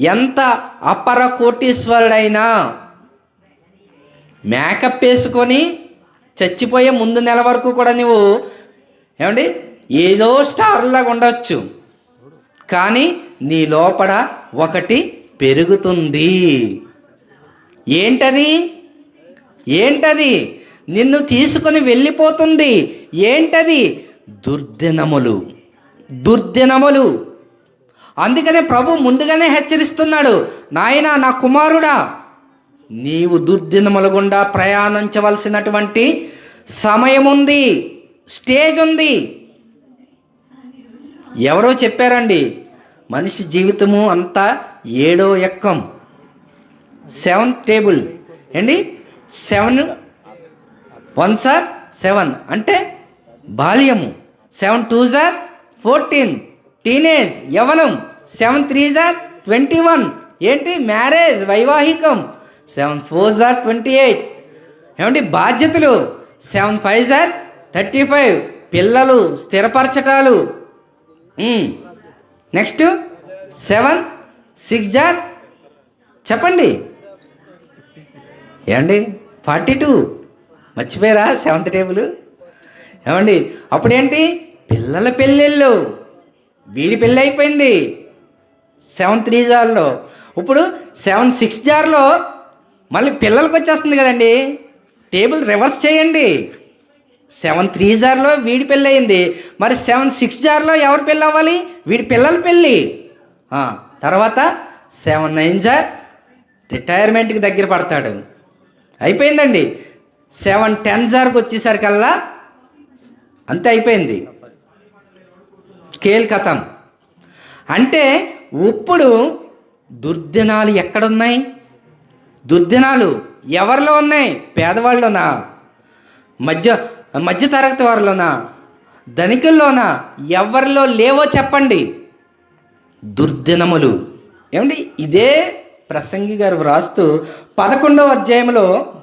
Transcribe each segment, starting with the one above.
ఎంత అపర కోటీశ్వరుడైనా మేకప్ వేసుకొని చచ్చిపోయే ముందు నెల వరకు కూడా నువ్వు ఏమండి? ఏదో స్టార్లాగా ఉండవచ్చు కానీ నీ లోపల ఒకటి పెరుగుతుంది. ఏంటది? ఏంటది? నిన్ను తీసుకొని వెళ్ళిపోతుంది. ఏంటది? దుర్దినములు. దుర్దినములు. అందుకనే ప్రభు ముందుగానే హెచ్చరిస్తున్నాడు నాయన నా కుమారుడా నీవు దుర్దినముల గుండా ప్రయాణించవలసినటువంటి సమయం ఉంది స్టేజ్ ఉంది ఎవరో చెప్పారండి మనిషి జీవితము అంతా ఏడో ఎక్కం సెవెన్ టేబుల్. ఏంటి? సెవెన్ వన్ సార్ సెవెన్ అంటే బాల్యము. Seven two are fourteen. Teenage యవనం seven three are twenty one. ఏంటి? Marriage వైవాహికం. Seven four are twenty eight. ఏమండి? బాధ్యతలు. Seven five are thirty five. పిల్లలు స్థిరపరచటాలు. నెక్స్ట్ సెవెన్ సిక్స్ జార్ చెప్పండి. ఏమండి? Forty two. మర్చిపోయారా? Seventh table? ఏమండి? అప్పుడేంటి? పిల్లల పెళ్ళిళ్ళు. వీడి పెళ్ళి అయిపోయింది. సెవెన్ త్రీ జార్లో. ఇప్పుడు సెవెన్ సిక్స్ జార్లో మళ్ళీ పిల్లలకి వచ్చేస్తుంది కదండి. టేబుల్ రివర్స్ చేయండి. సెవెన్ త్రీ జార్లో వీడి పెళ్ళి అయింది. మరి సెవెన్ సిక్స్ జార్లో ఎవరు పెళ్ళి అవ్వాలి? వీడి పిల్లల పెళ్ళి. తర్వాత సెవెన్ నైన్ జార్ రిటైర్మెంట్కి దగ్గర పడతాడు. అయిపోయిందండి. సెవెన్ టెన్ జార్కి వచ్చేసరికల్లా అంతే అయిపోయింది. కేల్ కథం. అంటే ఇప్పుడు దుర్దినాలు ఎక్కడున్నాయి? దుర్దినాలు ఎవరిలో ఉన్నాయి? పేదవాళ్ళలోనా? మధ్య మధ్య తరగతి వారిలోనా? ధనికుల్లోనా? ఎవరిలో లేవో చెప్పండి. దుర్దినములు. ఏమండి? ఇదే ప్రసంగి గారు వ్రాస్తూ పదకొండవ అధ్యాయంలో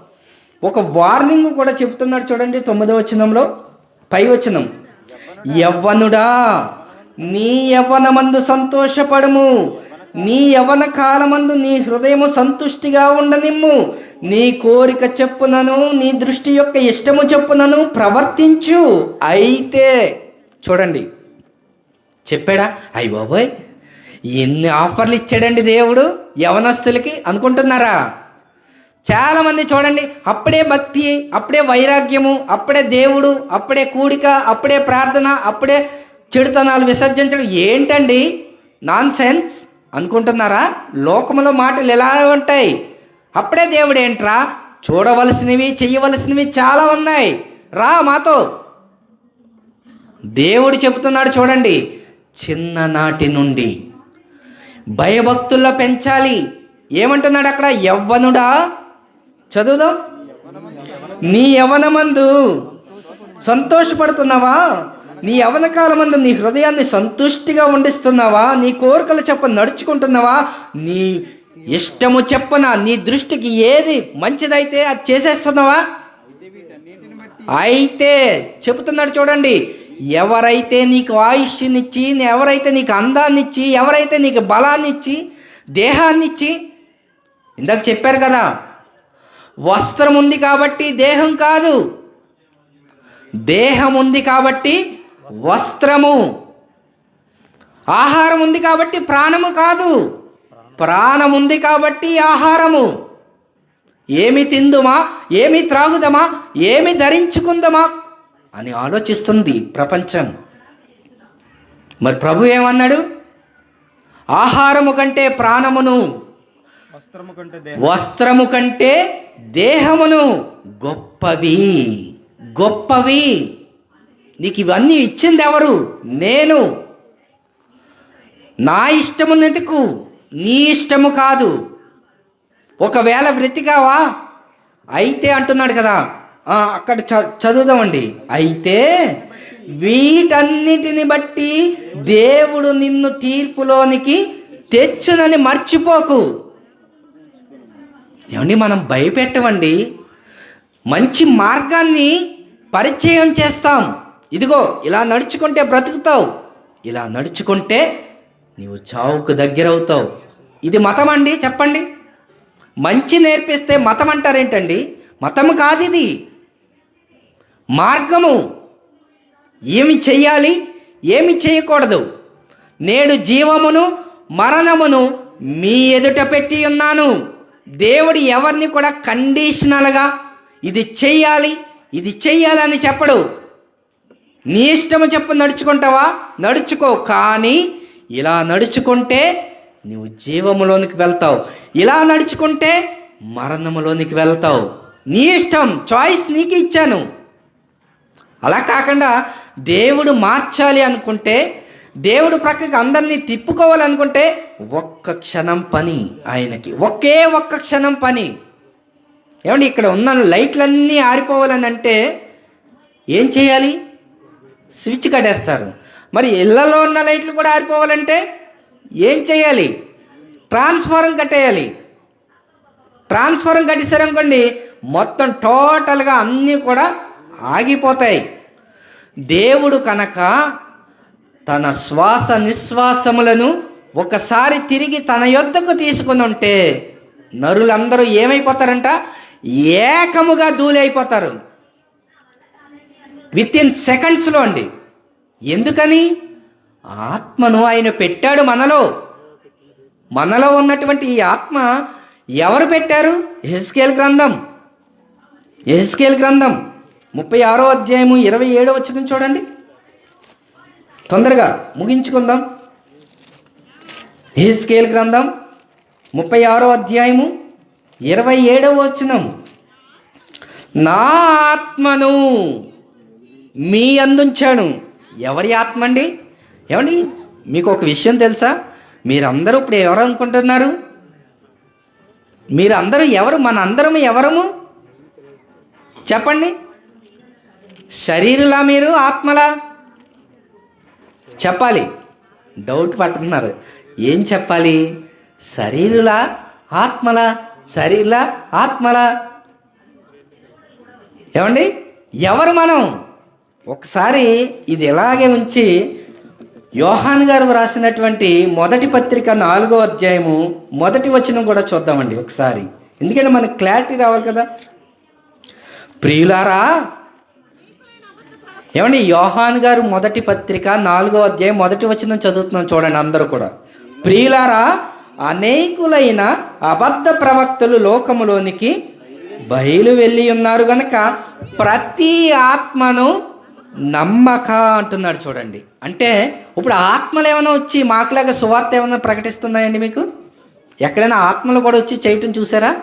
ఒక వార్నింగ్ కూడా చెప్తున్నాడు చూడండి తొమ్మిదవ వచనంలో పై వచనం. యవ్వనుడా నీ యవ్వనమందు సంతోషపడము. నీ యవ్వన కాలమందు నీ హృదయము సంతుష్టిగా ఉండనిమ్ము. నీ కోరిక చెప్పునను నీ దృష్టి యొక్క ఇష్టము చెప్పునను ప్రవర్తించు. అయితే చూడండి. చెప్పాడా? అయ్య బాబోయ్ ఎన్ని ఆఫర్లు ఇచ్చాడండి దేవుడు యవనస్తులకి అనుకుంటున్నారా? చాలామంది చూడండి అప్పుడే భక్తి అప్పుడే వైరాగ్యము అప్పుడే దేవుడు అప్పుడే కూడిక అప్పుడే ప్రార్థన అప్పుడే చెడుతనాలు విసర్జించడం ఏంటండి? నాన్ సెన్స్ అనుకుంటున్నారా? లోకములో మాటలు ఎలా ఉంటాయి? అప్పుడే దేవుడు ఏంట్రా చూడవలసినవి చెయ్యవలసినవి చాలా ఉన్నాయి. రా మాతో. దేవుడు చెబుతున్నాడు చూడండి చిన్ననాటి నుండి. భయభక్తుల్లో పెంచాలి. ఏమంటున్నాడు అక్కడ? యవ్వనుడా? చదువుదాం. నీ యవ్వనమందు సంతోషపడుతున్నావా? నీ యవన కాలమందు నీ హృదయాన్ని సంతుష్టిగా ఉండిస్తున్నావా నీ కోరికలు చెప్ప నడుచుకుంటున్నావా? నీ ఇష్టము చెప్పన నీ దృష్టికి ఏది మంచిదైతే అది చేసేస్తున్నావా? అయితే చెబుతున్నాడు చూడండి ఎవరైతే నీకు ఆయుష్నిచ్చి ఎవరైతే నీకు అందాన్నిచ్చి ఎవరైతే నీకు బలాన్నిచ్చి దేహాన్నిచ్చి ఇందాక చెప్పారు కదా వస్త్రం ఉంది కాబట్టి దేహం కాదు దేహం ఉంది కాబట్టి వస్త్రము. ఆహారం ఉంది కాబట్టి ప్రాణము కాదు. ప్రాణం ఉంది కాబట్టి ఆహారము. ఏమి తిందుమా? ఏమి త్రాగుదమా? ఏమి ధరించుకుందామా? అని ఆలోచిస్తుంది ప్రపంచం. మరి ప్రభు ఏమన్నాడు? ఆహారము కంటే ప్రాణమును వస్త్రము కంటే దేహ వస్త్రము కంటే దేహమును గొప్పవి. గొప్పవి. నీకు ఇవన్నీ ఇచ్చింది ఎవరు? నేను. నా ఇష్టము నెతుకు నీ ఇష్టము కాదు. ఒకవేళ బ్రతికావా అయితే అంటున్నాడు కదా. అక్కడ చ- చదువుదామండి. అయితే వీటన్నిటిని బట్టి దేవుడు నిన్ను తీర్పులోనికి తెచ్చునని మర్చిపోకు. ఏమండి మనం భయపెట్టవండి మంచి మార్గాన్ని పరిచయం చేస్తాం. ఇదిగో ఇలా నడుచుకుంటే బ్రతుకుతావు. ఇలా నడుచుకుంటే నీవు చావుకు దగ్గరవుతావు. ఇది మతం అండి చెప్పండి. మంచి నేర్పిస్తే మతం అంటారేంటండి? మతం కాదు ఇది మార్గము ఏమి చెయ్యాలి ఏమి చేయకూడదు. నేడు జీవమును మరణమును మీ ఎదుట పెట్టి ఉన్నాను. దేవుడు ఎవరిని కూడా కండిషనల్గా ఇది చెయ్యాలి ఇది చెయ్యాలని చెప్పడు. నీ ఇష్టము చెప్పు నడుచుకుంటావా? నడుచుకో కానీ ఇలా నడుచుకుంటే నువ్వు జీవములోనికి వెళ్తావు. ఇలా నడుచుకుంటే మరణములోనికి వెళ్తావు. నీ ఇష్టం చాయిస్ నీకు ఇచ్చాను. అలా కాకుండా దేవుడు మార్చాలి అనుకుంటే దేవుడు ప్రక్కకి అందరినీ తిప్పుకోవాలనుకుంటే ఒక్క క్షణం పని ఆయనకి. ఒకే ఒక్క క్షణం పని. ఏమండి ఇక్కడ ఉన్న లైట్లన్నీ ఆరిపోవాలని అంటే ఏం చేయాలి? స్విచ్ కట్టేస్తారు. మరి ఇళ్ళలో ఉన్న లైట్లు కూడా ఆరిపోవాలంటే ఏం చేయాలి? ట్రాన్స్ఫారం కట్టేయాలి. ట్రాన్స్ఫారం కట్టేశారనుకోండి మొత్తం టోటల్గా అన్నీ కూడా ఆగిపోతాయి. దేవుడు కనుక తన శ్వాస నిశ్వాసములను ఒకసారి తిరిగి తన యొద్దకు తీసుకుని ఉంటే నరులందరూ ఏమైపోతారంట? ఏకముగా దూలైపోతారు అయిపోతారు. విత్ ఇన్ సెకండ్స్లో అండి. ఎందుకని? ఆత్మను ఆయన పెట్టాడు మనలో. మనలో ఉన్నటువంటి ఈ ఆత్మ ఎవరు పెట్టారు? ఎస్కేల్ గ్రంథం. ఎస్కేల్ గ్రంథం. ముప్పై ఆరో అధ్యాయము ఇరవై ఏడో వచ్చిన చూడండి. తొందరగా ముగించుకుందాం. ఎస్కేల్ గ్రంథం ముప్పై ఆరో అధ్యాయము ఇరవై ఏడవ వచనం. నా ఆత్మను మీ అందుంచాను. ఎవరి ఆత్మ అండి ఏమండి? మీకు ఒక విషయం తెలుసా? మీరందరూ ఇప్పుడు ఎవరు అనుకుంటున్నారు? మీరందరూ ఎవరు? మన అందరం ఎవరము? చెప్పండి. శరీరులా మీరు? ఆత్మలా? చెప్పాలి. డౌట్ పడుతున్నారు. ఏం చెప్పాలి? శరీరులా? ఆత్మలా? శరీరులా? ఆత్మలా? ఏమండి? ఎవరు మనం? ఒకసారి ఇది ఇలాగే ఉంచి యోహాన్ గారు వ్రాసినటువంటి మొదటి పత్రిక నాలుగో అధ్యాయము మొదటి వచనం కూడా చూద్దామండి ఒకసారి. ఎందుకంటే మనకు క్లారిటీ రావాలి కదా. ప్రియులారా ఏమండి? యోహాన్ గారు మొదటి పత్రిక నాలుగో అధ్యాయం మొదటి వచనం చదువుతున్నాం చూడండి అందరూ కూడా. ప్రియులారా అనేకులైన అబద్ధ ప్రవక్తలు లోకములోనికి బయలు వెళ్ళి ఉన్నారు గనక ప్రతి ఆత్మను నమ్మక అంటున్నాడు చూడండి. అంటే ఇప్పుడు ఆత్మలు ఏమైనా వచ్చి మాకులాగా సువార్త ఏమైనా ప్రకటిస్తున్నాయండి మీకు? ఎక్కడైనా ఆత్మలు కూడా వచ్చి చేయటం చూసారా?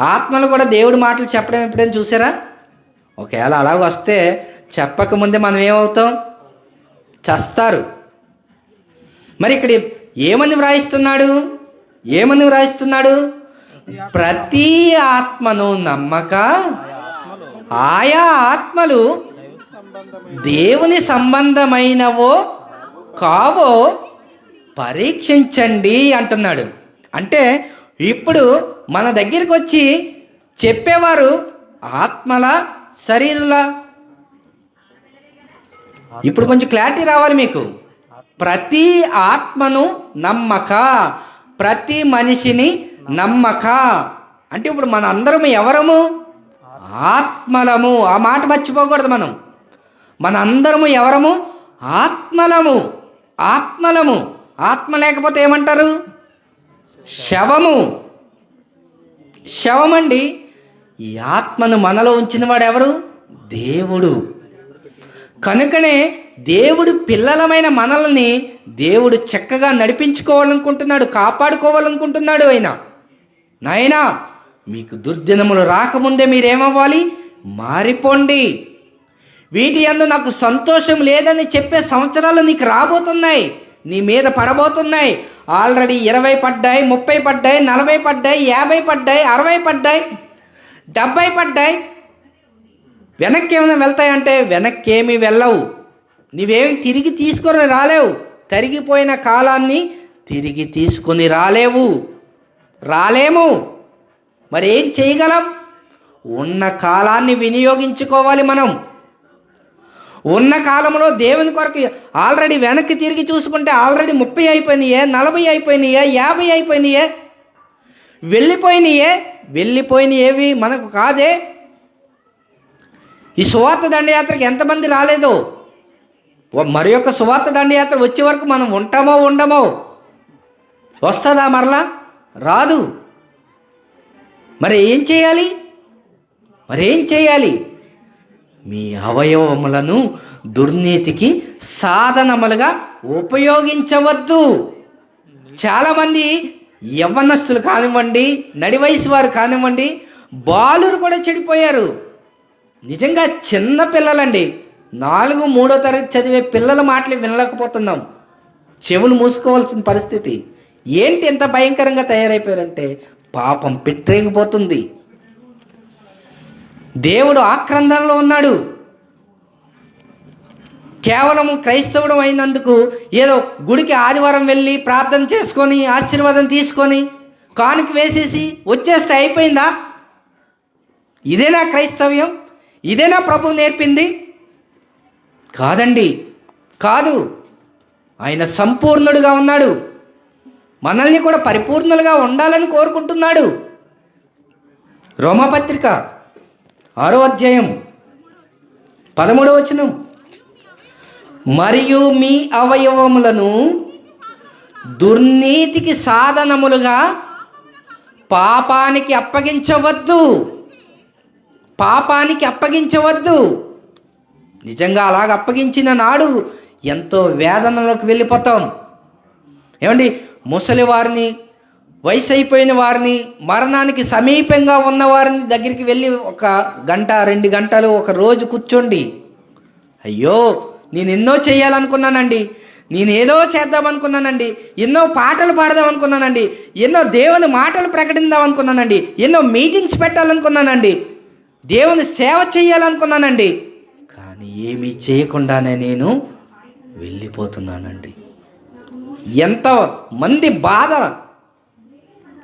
ఆత్మలు కూడా దేవుడి మాటలు చెప్పడం ఎప్పుడైనా చూసారా? ఒకవేళ అలా వస్తే చెప్పకముందే మనం ఏమవుతాం? చస్తారు. మరి ఇక్కడ ఏమని వ్రాయిస్తున్నాడు? ఏమని వ్రాయిస్తున్నాడు? ప్రతి ఆత్మను నమ్మక ఆయా ఆత్మలు దేవుని సంబంధమైనవో కావో పరీక్షించండి అంటున్నాడు. అంటే ఇప్పుడు మన దగ్గరికి వచ్చి చెప్పేవారు ఆత్మల శరీరుల. ఇప్పుడు కొంచెం క్లారిటీ రావాలి మీకు. ప్రతి ఆత్మను నమ్మక ప్రతి మనిషిని నమ్మక. అంటే ఇప్పుడు మన అందరం ఎవరము? ఆత్మలము. ఆ మాట మర్చిపోకూడదు మనం. మన అందరము ఎవరము? ఆత్మలము. ఆత్మలము. ఆత్మ లేకపోతే ఏమంటారు? శవము. శవమండి. ఈ ఆత్మను మనలో ఉంచిన వాడు ఎవరు? దేవుడు. కనుకనే దేవుడు పిల్లలమైన మనల్ని దేవుడు చక్కగా నడిపించుకోవాలనుకుంటున్నాడు కాపాడుకోవాలనుకుంటున్నాడు ఆయన నాయనా మీకు దుర్దినములు రాకముందే మీరేమవ్వాలి? మారిపోండి. వీటి అందు నాకు సంతోషం లేదని చెప్పే సంవత్సరాలు నీకు రాబోతున్నాయి. నీ మీద పడబోతున్నాయి. ఆల్రెడీ ఇరవై పడ్డాయి ముప్పై పడ్డాయి నలభై పడ్డాయి యాభై పడ్డాయి అరవై పడ్డాయి డెబ్బై పడ్డాయి. వెనక్కి ఏమైనా వెళ్తాయంటే వెనక్కి ఏమి వెళ్ళవు. నీవేమి తిరిగి తీసుకొని రాలేవు. తరిగిపోయిన కాలాన్ని తిరిగి తీసుకొని రాలేవు. రాలేము. మరి ఏం చేయగలం? ఉన్న కాలాన్ని వినియోగించుకోవాలి మనం. ఉన్న కాలంలో దేవుని కొరకు ఆల్రెడీ వెనక్కి తిరిగి చూసుకుంటే ఆల్రెడీ ముప్పై అయిపోయినాయే నలభై అయిపోయినాయే యాభై అయిపోయినాయే. వెళ్ళిపోయినాయే. వెళ్ళిపోయినవి మనకు కాదే. ఈ సువార్త దండయాత్రకి ఎంతమంది రాలేదో? మరి యొక్క సువార్త దండయాత్ర వచ్చే వరకు మనం ఉంటామో ఉండమో? వస్తుందా మరలా? రాదు. మరి ఏం చేయాలి? మరి ఏం చేయాలి? మీ అవయవములను దుర్నీతికి సాధనములుగా ఉపయోగించవద్దు. చాలామంది యవ్వనస్తులు కానివ్వండి నడి వయసు వారు కానివ్వండి బాలురు కూడా చెడిపోయారు. నిజంగా చిన్న పిల్లలండి నాలుగు మూడో తరగతి చదివే పిల్లల మాటలు వినలేకపోతున్నాం. చెవులు మూసుకోవాల్సిన పరిస్థితి. ఏంటి ఎంత భయంకరంగా తయారైపోయారంటే పాపం పెట్టరేగిపోతుంది దేవుడు ఆక్రందనలో ఉన్నాడు. కేవలం క్రైస్తవుడు అయినందుకు ఏదో గుడికి ఆదివారం వెళ్ళి ప్రార్థన చేసుకొని ఆశీర్వాదం తీసుకొని కానుక వేసేసి వచ్చేస్తే అయిపోయిందా? ఇదేనా క్రైస్తవ్యం ఇదేనా ప్రభు నేర్పింది? కాదండి కాదు. ఆయన సంపూర్ణుడుగా ఉన్నాడు. మనల్ని కూడా పరిపూర్ణులుగా ఉండాలని కోరుకుంటున్నాడు. రోమపత్రిక ఆరో అధ్యాయం. పదమూడవ వచనం. మరియు మీ అవయవములను దుర్నీతికి సాధనములుగా పాపానికి అప్పగించవద్దు. పాపానికి అప్పగించవద్దు. నిజంగా అలాగ అప్పగించిన నాడు ఎంతో వేదనలోకి వెళ్ళిపోతాం. ఏమండి? ముసలి వారిని వయసు అయిపోయిన వారిని మరణానికి సమీపంగా ఉన్న వారిని దగ్గరికి వెళ్ళి ఒక గంట రెండు గంటలు ఒక రోజు కూర్చోండి. అయ్యో నేను ఎన్నో చేయాలనుకున్నానండి. నేను ఏదో చేద్దామనుకున్నానండి. ఎన్నో పాటలు పాడదాం అనుకున్నానండి ఎన్నో దేవుని మాటలు ప్రకటిద్దాం అనుకున్నానండి ఎన్నో మీటింగ్స్ పెట్టాలనుకున్నానండి. దేవుని సేవ చేయాలనుకున్నానండి. కానీ ఏమీ చేయకుండానే నేను వెళ్ళిపోతున్నానండి. ఎంతో మంది బాధ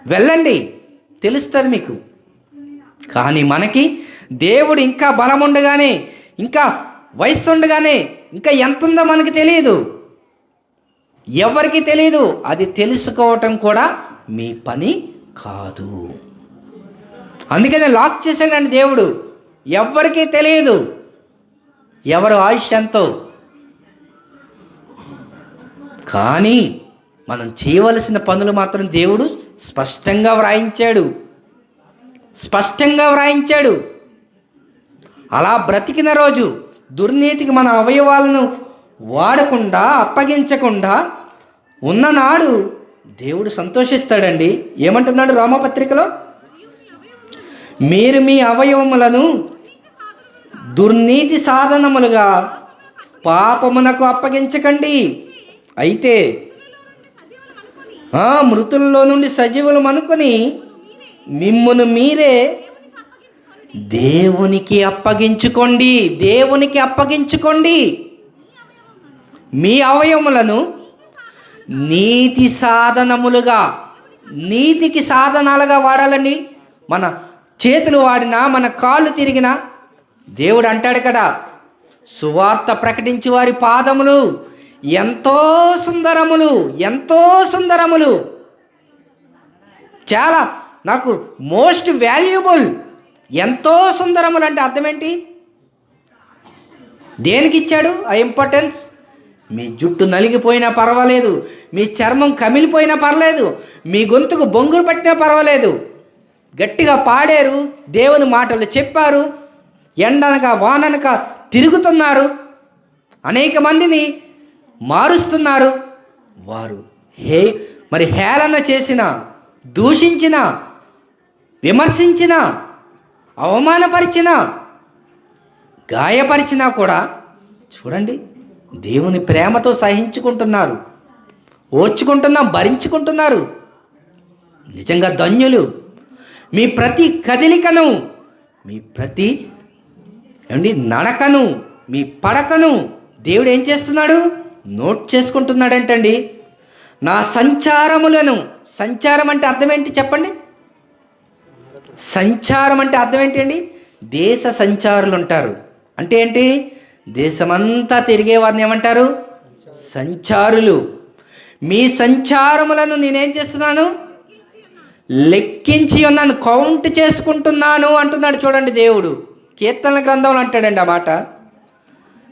వెళ్ళండి. తెలుస్తుంది మీకు. కానీ మనకి దేవుడు ఇంకా బలం ఉండగానే ఇంకా వయస్సు ఉండగానే ఇంకా ఎంత ఉందో మనకి తెలియదు ఎవరికి తెలియదు అది తెలుసుకోవటం కూడా మీ పని కాదు. అందుకనే లాక్ చేశాడండి దేవుడు. ఎవరికీ తెలియదు ఎవరు ఆయుష్ ఎంతో. కానీ మనం చేయవలసిన పనులు మాత్రం దేవుడు స్పష్టంగా వ్రాయించాడు. స్పష్టంగా వ్రాయించాడు. అలా బ్రతికిన రోజు దుర్నీతికి మన అవయవాలను వాడకుండా అప్పగించకుండా ఉన్ననాడు దేవుడు సంతోషిస్తాడండి. ఏమంటున్నాడు రామపత్రికలో? మీరు మీ అవయవములను దుర్నీతి సాధనములుగా పాపమునకు అప్పగించకండి. అయితే మృతుల్లో నుండి సజీవులు అనుకుని మిమ్మును మీరే దేవునికి అప్పగించుకోండి దేవునికి అప్పగించుకోండి. మీ అవయములను నీతి సాధనములుగా నీతికి సాధనాలుగా వాడాలండి. మన చేతులు వాడినా మన కాళ్ళు తిరిగినా దేవుడు అంటాడు కదా సువార్త ప్రకటించి వారి పాదములు ఎంతో సుందరములు ఎంతో సుందరములు. చాలా నాకు మోస్ట్ వాల్యుబుల్. ఎంతో సుందరములు అంటే అర్థం ఏంటి దేనికి ఇచ్చాడు ఆ ఇంపార్టెన్స్? మీ జుట్టు నలిగిపోయినా పర్వాలేదు మీ చర్మం కమిలిపోయినా పర్లేదు మీ గొంతుకు బొంగురు పట్టినా పర్వాలేదు. గట్టిగా పాడారు దేవుని మాటలు చెప్పారు ఎండనక వాననక తిరుగుతున్నారు. అనేక మందిని మారుస్తున్నారు. వారు హే మరి హేళన చేసిన దూషించిన విమర్శించిన అవమానపరిచిన గాయపరిచినా కూడా చూడండి దేవుని ప్రేమతో సహించుకుంటున్నారు. ఓర్చుకుంటున్నాం భరించుకుంటున్నారు. నిజంగా ధన్యులు. మీ ప్రతి కదలికను మీ ప్రతి ఏమండి నడకను మీ పడకను దేవుడు ఏం చేస్తున్నాడు? నోట్ చేసుకుంటున్నాడంటండి? నా సంచారములను సంచారం అంటే అర్థం ఏంటి చెప్పండి? సంచారం అంటే అర్థం ఏంటండి దేశ సంచారులు ఉంటారు. అంటే ఏంటి? దేశమంతా తిరిగే వారిని ఏమంటారు? సంచారులు. మీ సంచారములను నేనేం చేస్తున్నాను? లెక్కించి ఉన్నాను కౌంట్ చేసుకుంటున్నాను అంటున్నాడు చూడండి దేవుడు. కీర్తనల గ్రంథంలో అంటాడండి ఆ మాట.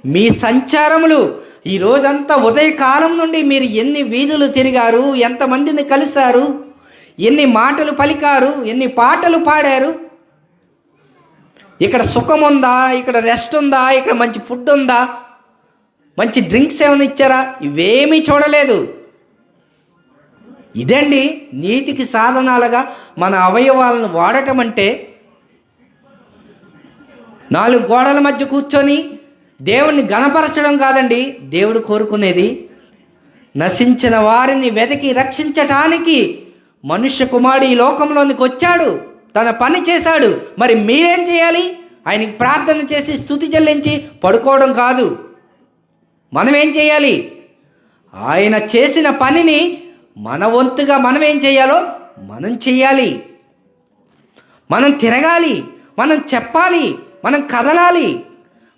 మీ సంచారములు ఈ రోజంతా ఉదయకాలం నుండి మీరు ఎన్ని వీధులు తిరిగారు ఎంతమందిని కలిశారు ఎన్ని మాటలు పలికారు ఎన్ని పాటలు పాడారు? ఇక్కడ సుఖం ఉందా ఇక్కడ రెస్ట్ ఉందా ఇక్కడ మంచి ఫుడ్ ఉందా మంచి డ్రింక్స్ ఏమైనా ఇచ్చారా? ఇవేమీ చూడలేదు. ఇదండి నీతికి సాధనాలుగా మన అవయవాలను వాడటం అంటే నాలుగు గోడల మధ్య కూర్చొని దేవుణ్ణి గణపరచడం కాదండి దేవుడు కోరుకునేది నశించిన వారిని వెతికి రక్షించటానికి మనుష్య కుమారుడు ఈ లోకంలోనికి వచ్చాడు తన పని చేశాడు. మరి మీరేం చేయాలి? ఆయనకి ప్రార్థన చేసి స్థుతి చెల్లించి పడుకోవడం కాదు. మనం ఏం చేయాలి? ఆయన చేసిన పనిని మన వంతుగా మనం ఏం చేయాలో మనం చేయాలి. మనం తిరగాలి మనం చెప్పాలి మనం కదలాలి.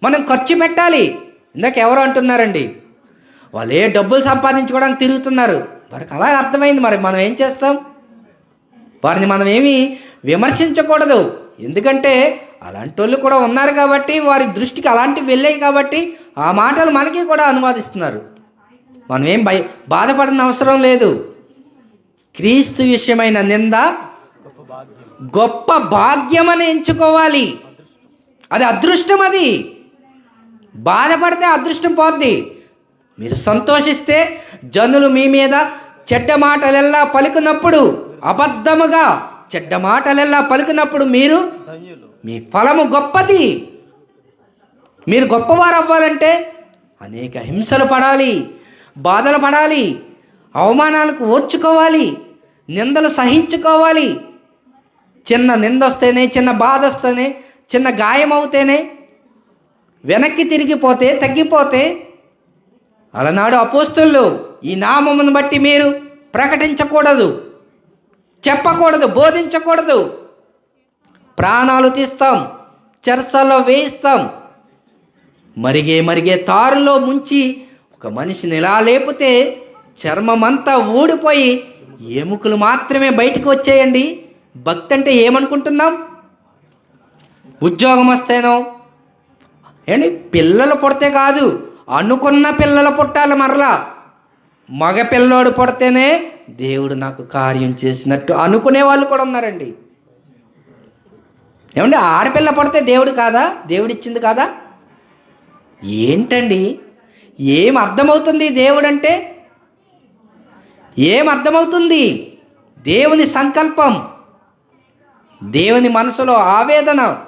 మనం ఖర్చు పెట్టాలి. ఇందాక ఎవరు అంటున్నారండి. వాళ్ళు ఏ డబ్బులు సంపాదించుకోవడానికి తిరుగుతున్నారు. వారికి అలా అర్థమైంది మరి మనం ఏం చేస్తాం? వారిని మనం ఏమీ విమర్శించకూడదు. ఎందుకంటే అలాంటి వాళ్ళు కూడా ఉన్నారు కాబట్టి వారి దృష్టికి అలాంటివి వెళ్ళాయి కాబట్టి ఆ మాటలు మనకి కూడా అనువాదిస్తున్నారు. మనం ఏం భయ బాధపడిన అవసరం లేదు. క్రీస్తు విషయమైన నింద గొప్ప భాగ్యమని ఎంచుకోవాలి. అది అదృష్టం అది. బాధపడితే అదృష్టం పోద్ది. మీరు సంతోషిస్తే జనులు మీ మీద చెడ్డ మాటలెల్లా పలికినప్పుడు అబద్ధముగా చెడ్డ మాటలెల్లా పలికినప్పుడు మీరు మీ ఫలము గొప్పది. మీరు గొప్పవారు అవ్వాలంటే అనేక హింసలు పడాలి బాధలు పడాలి అవమానాలకు ఓర్చుకోవాలి నిందలు సహించుకోవాలి. చిన్న నింద వస్తేనే చిన్న బాధ వస్తేనే చిన్న గాయం అవుతేనే వెనక్కి తిరిగిపోతే తగ్గిపోతే అలనాడు అపోస్తులు ఈ నామమును బట్టి మీరు ప్రకటించకూడదు చెప్పకూడదు బోధించకూడదు. ప్రాణాలు తీస్తాం చెరసల్లో వేయిస్తాం. మరిగే మరిగే తారులో ముంచి ఒక మనిషిని ఇలా లేపితే చర్మమంతా ఊడిపోయి ఎముకలు మాత్రమే బయటకు వచ్చేయండి. భక్తి అంటే ఏమనుకుంటున్నాం? ఉద్యోగం వస్తేనో ఏంటి? పిల్లలు పుడితే కాదు అనుకున్న పిల్లలు పుట్టాలి మరలా. మగ పిల్లోడు పుడితేనే దేవుడు నాకు కార్యం చేసినట్టు అనుకునే వాళ్ళు కూడా ఉన్నారండి. ఏమండి ఆడపిల్ల పడితే దేవుడు కాదా? దేవుడు ఇచ్చింది కాదా? ఏంటండి? ఏం అర్థమవుతుంది దేవుడు అంటే ఏం అర్థమవుతుంది? దేవుని సంకల్పం దేవుని మనసులో ఆవేదన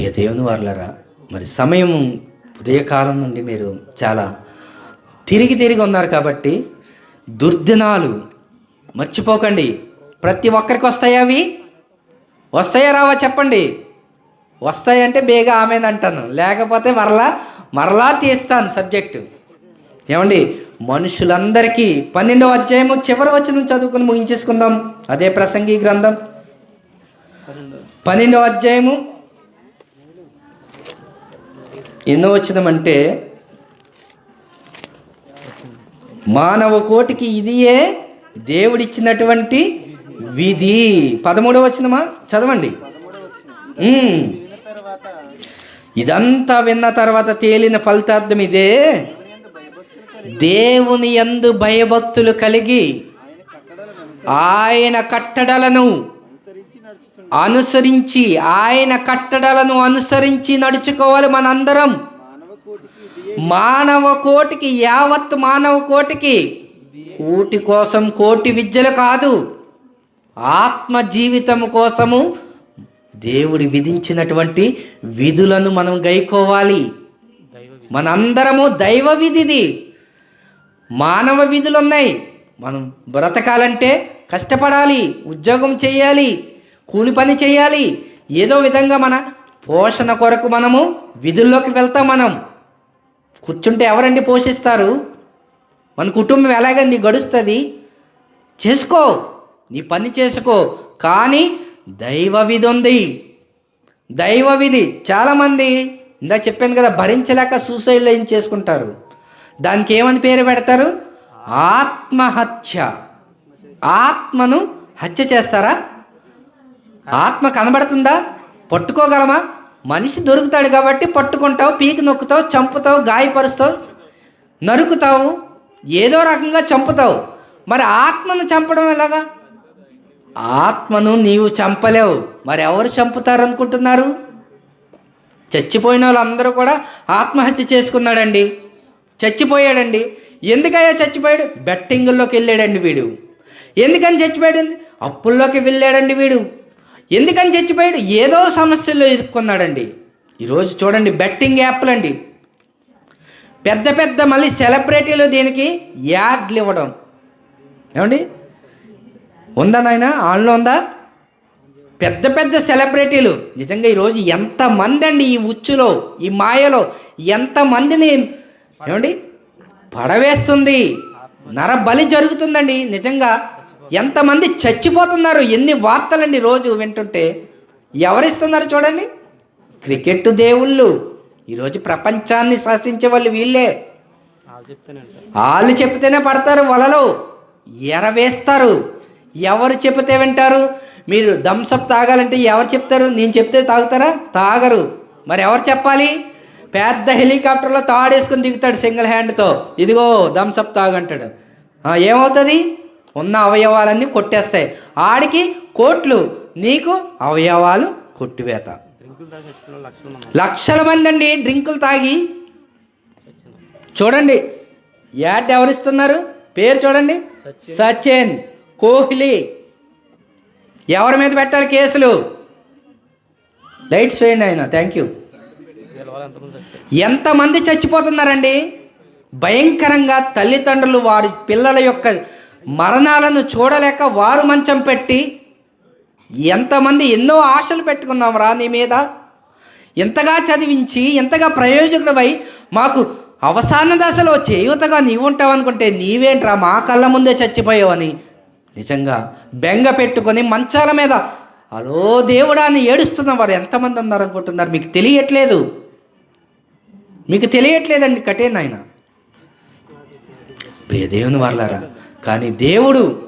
ప్రియ దేవుని వారులరా మరి సమయం ఉదయకాలం నుండి మీరు చాలా తిరిగి తిరిగి ఉన్నారు కాబట్టి దుర్దినాలు మర్చిపోకండి. ప్రతి ఒక్కరికి వస్తాయా అవి? వస్తాయా రావా చెప్పండి. వస్తాయంటే బేగా ఆమెను అంటాను. లేకపోతే మరలా మరలా తీస్తాను సబ్జెక్టు. ఏమండి? మనుషులందరికీ పన్నెండవ అధ్యాయము చివరి వచ్చిన చదువుకుని ముగించేసుకుందాం. అదే ప్రసంగి గ్రంథం. పన్నెండవ అధ్యాయము ఎన్నో వచ్చినమంటే మానవ కోటికి ఇదియే దేవుడిచ్చినటువంటి విధి. పదమూడవ వచ్చినమా చదవండి. ఇదంతా విన్న తర్వాత తేలిన ఫలితార్థం ఇదే. దేవుని ఎందు భయభక్తులు కలిగి ఆయన కట్టడలను అనుసరించి ఆయన కట్టడలను అనుసరించి నడుచుకోవాలి మనందరం. మానవ కోటికి యావత్ మానవ కోటికి కోటి కోసం కోటి విద్యలు కాదు ఆత్మ జీవితం కోసము దేవుడి విధించినటువంటి విధులను మనం గైకోవాలి. మనందరము దైవ విధిది. మానవ విధులు ఉన్నాయి మనం బ్రతకాలంటే కష్టపడాలి ఉద్యోగం చేయాలి కూలి పని చేయాలి. ఏదో విధంగా మన పోషణ కొరకు మనము విధుల్లోకి వెళ్తాం మనం. కూర్చుంటే ఎవరండి పోషిస్తారు? మన కుటుంబం ఎలాగండి గడుస్తుంది? చేసుకో నీ పని చేసుకో. కానీ దైవ విధి ఉంది. దైవ విధి. చాలామంది ఇందాక చెప్పాను కదా భరించలేక సూసైడ్లో ఏం చేసుకుంటారు? దానికి ఏమని పేరు పెడతారు? ఆత్మహత్య. ఆత్మను హత్య చేస్తారా? ఆత్మ కనబడుతుందా? పట్టుకోగలమా? మనిషి దొరుకుతాడు కాబట్టి పట్టుకుంటావు పీకి నొక్కుతావు చంపుతావు గాయపరుస్తావు నరుకుతావు ఏదో రకంగా చంపుతావు. మరి ఆత్మను చంపడం ఎలాగా? ఆత్మను నీవు చంపలేవు. మరి ఎవరు చంపుతారు అనుకుంటున్నారు చచ్చిపోయిన వాళ్ళందరూ కూడా ఆత్మహత్య చేసుకున్నాడండి. చచ్చిపోయాడండి. ఎందుకయ్యా చచ్చిపోయాడు? బెట్టింగుల్లోకి వెళ్ళాడండి వీడు. ఎందుకని చచ్చిపోయాడు అప్పుల్లోకి వెళ్ళాడండి వీడు. ఎందుకని చచ్చిపోయాడు? ఏదో సమస్యల్లో ఇరుక్కున్నాడండి. ఈరోజు చూడండి బెట్టింగ్ యాప్లు అండి పెద్ద పెద్ద మళ్ళీ సెలబ్రిటీలు దీనికి యాడ్లు ఇవ్వడం. ఏమండి? ఉందా నాయన? ఆన్లో ఉందా? పెద్ద పెద్ద సెలబ్రిటీలు. నిజంగా ఈరోజు ఎంతమంది అండి ఈ ఉచ్చులో ఈ మాయలో ఎంతమందిని ఏమండి? పడవేస్తుంది. నర బలి జరుగుతుందండి. నిజంగా ఎంతమంది చచ్చిపోతున్నారు? ఎన్ని వార్తలండి రోజు వింటుంటే ఎవరిస్తున్నారు చూడండి? క్రికెట్ దేవుళ్ళు. ఈరోజు ప్రపంచాన్ని శాసించే వాళ్ళు వీళ్ళే. వాళ్ళు చెప్తేనే పడతారు వలలో. ఎరవేస్తారు. ఎవరు చెప్తే వింటారు? మీరు థమ్సప్ తాగాలంటే ఎవరు చెప్తారు? నేను చెప్తే తాగుతారా? తాగరు. మరి ఎవరు చెప్పాలి? పెద్ద హెలికాప్టర్లో తాడేసుకుని దిగుతాడు సింగిల్ హ్యాండ్తో. ఇదిగో థమ్సప్ తాగంటాడు ఏమవుతుంది? ఉన్న అవయవాలన్నీ కొట్టేస్తాయి. ఆడికి కోట్లు నీకు అవయవాలు కొట్టివేత. లక్షల మంది అండి డ్రింకులు తాగి. చూడండి యాడ్ ఎవరిస్తున్నారు పేరు చూడండి. సచిన్. కోహ్లీ. ఎవరి మీద పెట్టాలి కేసులు? లైట్స్ వేయండి ఆయన థ్యాంక్ యూ ఎంతమంది చచ్చిపోతున్నారండి? భయంకరంగా తల్లిదండ్రులు వారి పిల్లల యొక్క మరణాలను చూడలేక వారు మంచం పెట్టి ఎంతమంది ఎన్నో ఆశలు పెట్టుకున్నాం రా నీ మీద? ఎంతగా చదివించి ఎంతగా ప్రయోజకుడవై మాకు అవసాన దశలో చేయూతగా నీవు ఉంటావు అనుకుంటే నీవేంట్రా మా కళ్ళ ముందే చచ్చిపోయావని? నిజంగా బెంగ పెట్టుకొని మంచాల మీద అలో దేవుడా అని ఏడుస్తున్న వారు ఎంతమంది ఉన్నారనుకుంటున్నారు? మీకు తెలియట్లేదు. మీకు తెలియట్లేదండి కటేన్ ఆయన ప్రియ వాళ్ళారా కానీ దేవుడు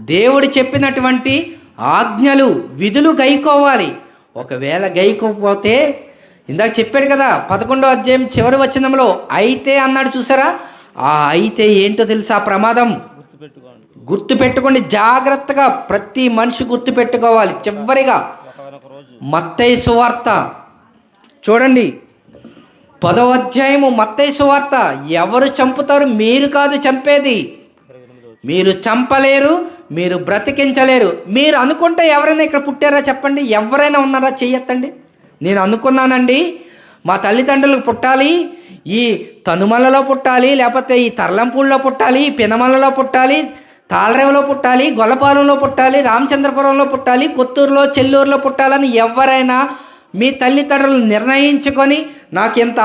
దేవుడు చెప్పినటువంటి ఆజ్ఞలు విధులు గైకోవాలి. ఒకవేళ గైకోకపోతే ఇందాక చెప్పాడు కదా పదకొండో అధ్యాయం చివరి వచనంలో అయితే అన్నాడు చూసారా? ఆ అయితే ఏంటో తెలుసా ప్రమాదం? గుర్తుపెట్టుకోండి జాగ్రత్తగా ప్రతి మనిషి గుర్తుపెట్టుకోవాలి చివరిగా. మత్తై సువార్త. చూడండి పదో అధ్యాయము మత్తయి సువార్త. ఎవరు చంపుతారు? మీరు కాదు చంపేది. మీరు చంపలేరు మీరు బ్రతికించలేరు. మీరు అనుకుంటే ఎవరైనా ఇక్కడ పుట్టారా చెప్పండి. ఎవరైనా ఉన్నారా చెయ్యొద్దండి నేను అనుకున్నానండి. మా తల్లిదండ్రులకు పుట్టాలి ఈ తనుమలలో పుట్టాలి లేకపోతే ఈ తరలంపూళ్ళలో పుట్టాలి పినమలలో పుట్టాలి తాళరేవలో పుట్టాలి గొల్లపాలెంలో పుట్టాలి రామచంద్రపురంలో పుట్టాలి కొత్తూరులో చెల్లూరులో పుట్టాలని ఎవరైనా మీ తల్లిదండ్రులు నిర్ణయించుకొని నాకు ఇంత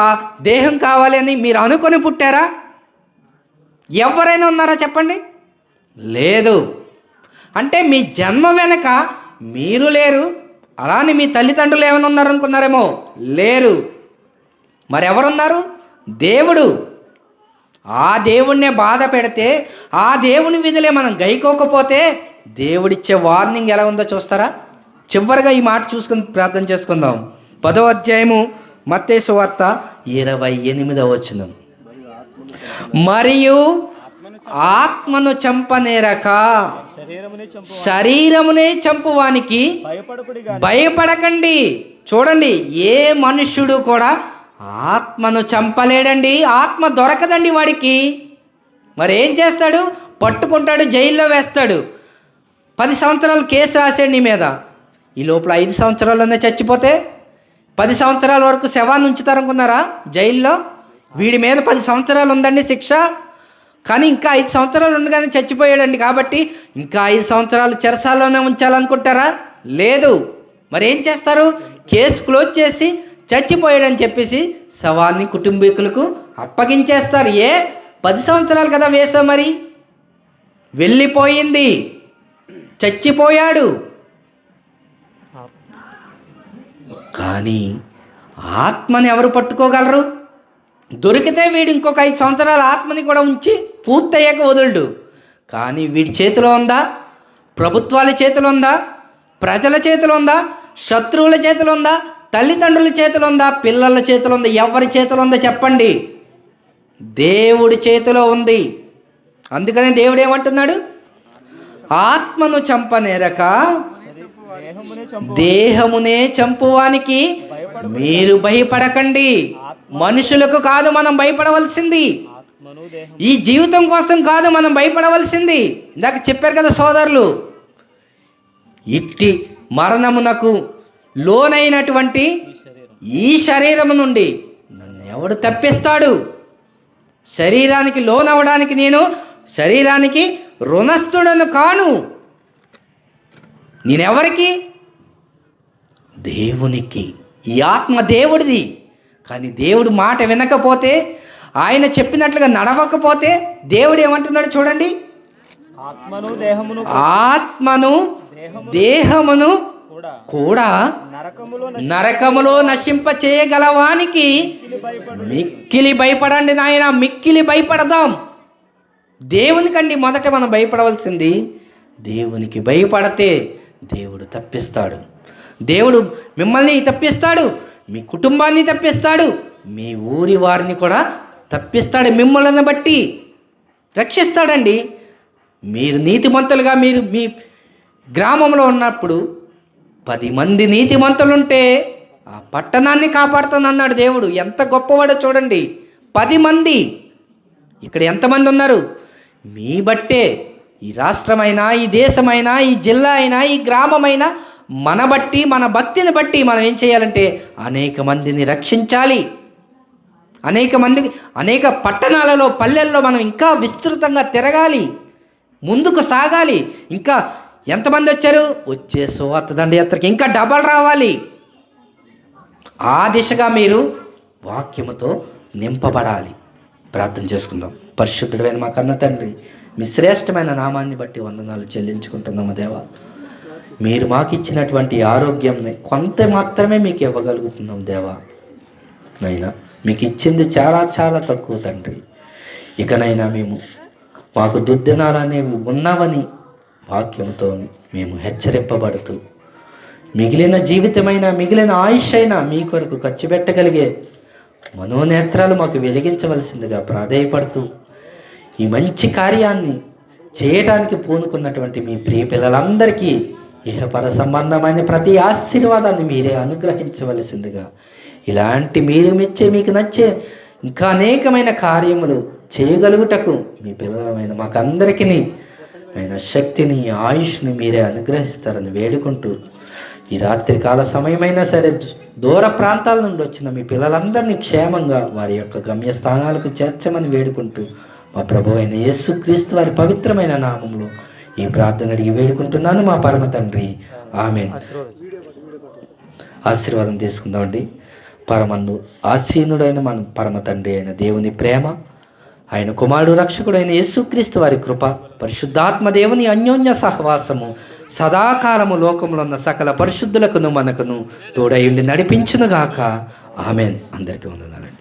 దేహం కావాలి అని మీరు అనుకొని పుట్టారా? ఎవరైనా ఉన్నారా చెప్పండి. లేదు. అంటే మీ జన్మ వెనక మీరు లేరు అలానే మీ తల్లిదండ్రులు ఏమైనా ఉన్నారనుకున్నారేమో? లేరు. మరి ఎవరున్నారు దేవుడు. ఆ దేవుణ్ణే బాధ పెడితే ఆ దేవుని విధులే మనం గైకోకపోతే దేవుడిచ్చే వార్నింగ్ ఎలా ఉందో చూస్తారా? చివరిగా ఈ మాట చూసుకుని ప్రార్థన చేసుకుందాం. పదో అధ్యాయము మత్తేసు వార్త ఇరవై ఎనిమిదవ వచ్చిన మరియు ఆత్మను చంపనేరక శరీరమునే చంపు శరీరమునే చంపువానికి భయపడకుడి. చూడండి ఏ మనుష్యుడు కూడా ఆత్మను చంపలేడండి. ఆత్మ దొరకదండి వాడికి. మరి ఏం చేస్తాడు? పట్టుకుంటాడు జైల్లో వేస్తాడు. పది సంవత్సరాలు కేసు రాసాడు నీ మీద. ఈ లోపల ఐదు సంవత్సరాల్లోనే చచ్చిపోతే పది సంవత్సరాల వరకు శవాన్ని ఉంచుతారనుకున్నారా జైల్లో? వీడి మీద పది సంవత్సరాలు ఉందండి శిక్ష. కానీ ఇంకా ఐదు సంవత్సరాలు ఉండగానే చచ్చిపోయాడండి కాబట్టి ఇంకా ఐదు సంవత్సరాలు చెరసాల్లోనే ఉంచాలనుకుంటారా? లేదు. మరి ఏం చేస్తారు? కేసు క్లోజ్ చేసి చచ్చిపోయాడని చెప్పేసి శవాన్ని కుటుంబీకులకు అప్పగించేస్తారు. ఏ? పది సంవత్సరాలు కదా వేసావు మరి. వెళ్ళిపోయింది. చచ్చిపోయాడు. కానీ ఆత్మని ఎవరు పట్టుకోగలరు? దొరికితే వీడు ఇంకొక ఐదు సంవత్సరాల ఆత్మని కూడా ఉంచి పూర్తయ్యాక వదులుడు. కానీ వీడి చేతిలో ఉందా? ప్రభుత్వాల చేతిలో ఉందా? ప్రజల చేతిలో ఉందా? శత్రువుల చేతిలో ఉందా? తల్లిదండ్రుల చేతిలో ఉందా? పిల్లల చేతిలో ఉందా? ఎవరి చేతిలో ఉందో చెప్పండి. దేవుడి చేతిలో ఉంది. అందుకనే దేవుడు ఏమంటున్నాడు? ఆత్మను చంపనేరక దేహమునే చంపు దేహమునే చంపువానికి మీరు భయపడకండి. మనుషులకు కాదు మనం భయపడవలసింది. ఈ జీవితం కోసం కాదు మనం భయపడవలసింది. ఇందాక చెప్పారు కదా సోదరులు ఇట్టి మరణమునకు లోనైనటువంటి ఈ శరీరం. ఈ శరీరము నుండి నన్ను ఎవడు తప్పిస్తాడు? శరీరానికి లోనవడానికి నేను శరీరానికి రుణస్థుడను కాను. నేనెవరికి? దేవునికి. ఈ ఆత్మ దేవుడిది. కానీ దేవుడు మాట వినకపోతే ఆయన చెప్పినట్లుగా నడవకపోతే దేవుడు ఏమంటున్నాడు చూడండి? ఆత్మను దేహమును ఆత్మను దేహము దేహమును కూడా. నరకములో నశింప చేయగలవానికి మిక్కిలి భయపడండి నాయన మిక్కిలి భయపడదాం. దేవునికండి మొదట మనం భయపడవలసింది దేవునికి భయపడితే దేవుడు తప్పిస్తాడు. దేవుడు మిమ్మల్ని తప్పిస్తాడు మీ కుటుంబాన్ని తప్పిస్తాడు మీ ఊరి వారిని కూడా తప్పిస్తాడు మిమ్మల్ని బట్టి. రక్షిస్తాడండి. మీరు నీతిమంతులుగా మీరు మీ గ్రామంలో ఉన్నప్పుడు పది మంది నీతిమంతులుంటే ఆ పట్టణాన్ని కాపాడుతానన్నాడు దేవుడు. ఎంత గొప్పవాడో చూడండి. పది మంది. ఇక్కడ ఎంతమంది ఉన్నారు? మీ బట్టే ఈ రాష్ట్రమైనా ఈ దేశమైనా ఈ జిల్లా అయినా ఈ గ్రామమైనా మన బట్టి మన భక్తిని బట్టి మనం ఏం చేయాలంటే అనేక మందిని రక్షించాలి. అనేక మందికి అనేక పట్టణాలలో పల్లెల్లో మనం ఇంకా విస్తృతంగా తిరగాలి. ముందుకు సాగాలి. ఇంకా ఎంతమంది వచ్చారు? వచ్చే సువార్త దండయాత్రకి ఇంకా డబల్ రావాలి. ఆ దిశగా మీరు వాక్యముతో నింపబడాలి. ప్రార్థన చేసుకుందాం. పరిశుద్ధుడైన మా కన్న తండ్రి మీ శ్రేష్టమైన నామాన్ని బట్టి వందనాలు చెల్లించుకుంటున్నాము దేవా. మీరు మాకు ఇచ్చినటువంటి ఆరోగ్యంని కొంత మాత్రమే మీకు ఇవ్వగలుగుతున్నాం దేవా. నైనా మీకు ఇచ్చింది చాలా చాలా తక్కువ తండ్రి. ఇకనైనా మేము మాకు దుర్దినాలు అనేవి ఉన్నావని వాక్యంతో మేము హెచ్చరింపబడుతూ మిగిలిన జీవితమైన మిగిలిన ఆయుష్ అయినా మీ కొరకు ఖర్చు పెట్టగలిగే మనోనేత్రాలు మాకు వెలిగించవలసిందిగా ప్రాధేయపడుతూ ఈ మంచి కార్యాన్ని చేయటానికి పూనుకున్నటువంటి మీ ప్రియ పిల్లలందరికీ ఇహపర సంబంధమైన ప్రతి ఆశీర్వాదాన్ని మీరే అనుగ్రహించవలసిందిగా ఇలాంటి మీరు మెచ్చే మీకు నచ్చే ఇంకా అనేకమైన కార్యములు చేయగలుగుటకు మీ పిల్లలమైన మాకందరికీ ఆయన శక్తిని ఆయుష్ని మీరే అనుగ్రహిస్తారని వేడుకుంటూ ఈ రాత్రికాల సమయమైనా సరే దూర ప్రాంతాల నుండి వచ్చిన మీ పిల్లలందరినీ క్షేమంగా వారి యొక్క గమ్యస్థానాలకు చేర్చమని వేడుకుంటూ మా ప్రభు అయిన యేసుక్రీస్తు వారి పవిత్రమైన నామంలో ఈ ప్రార్థన అడిగి వేడుకుంటున్నాను మా పరమ తండ్రి. ఆమెన్. ఆశీర్వాదం తీసుకుందామండి పరమందు ఆసీనుడైన మన పరమ తండ్రి అయిన దేవుని ప్రేమ ఆయన కుమారుడు రక్షకుడైన యేసుక్రీస్తు వారి కృప పరిశుద్ధాత్మ దేవుని అన్యోన్య సహవాసము సదాకాలము లోకంలో ఉన్న సకల పరిశుద్ధులకును మనకును తోడయుండి నడిపించునుగాక. ఆమెన్. అందరికీ వందనాలండి.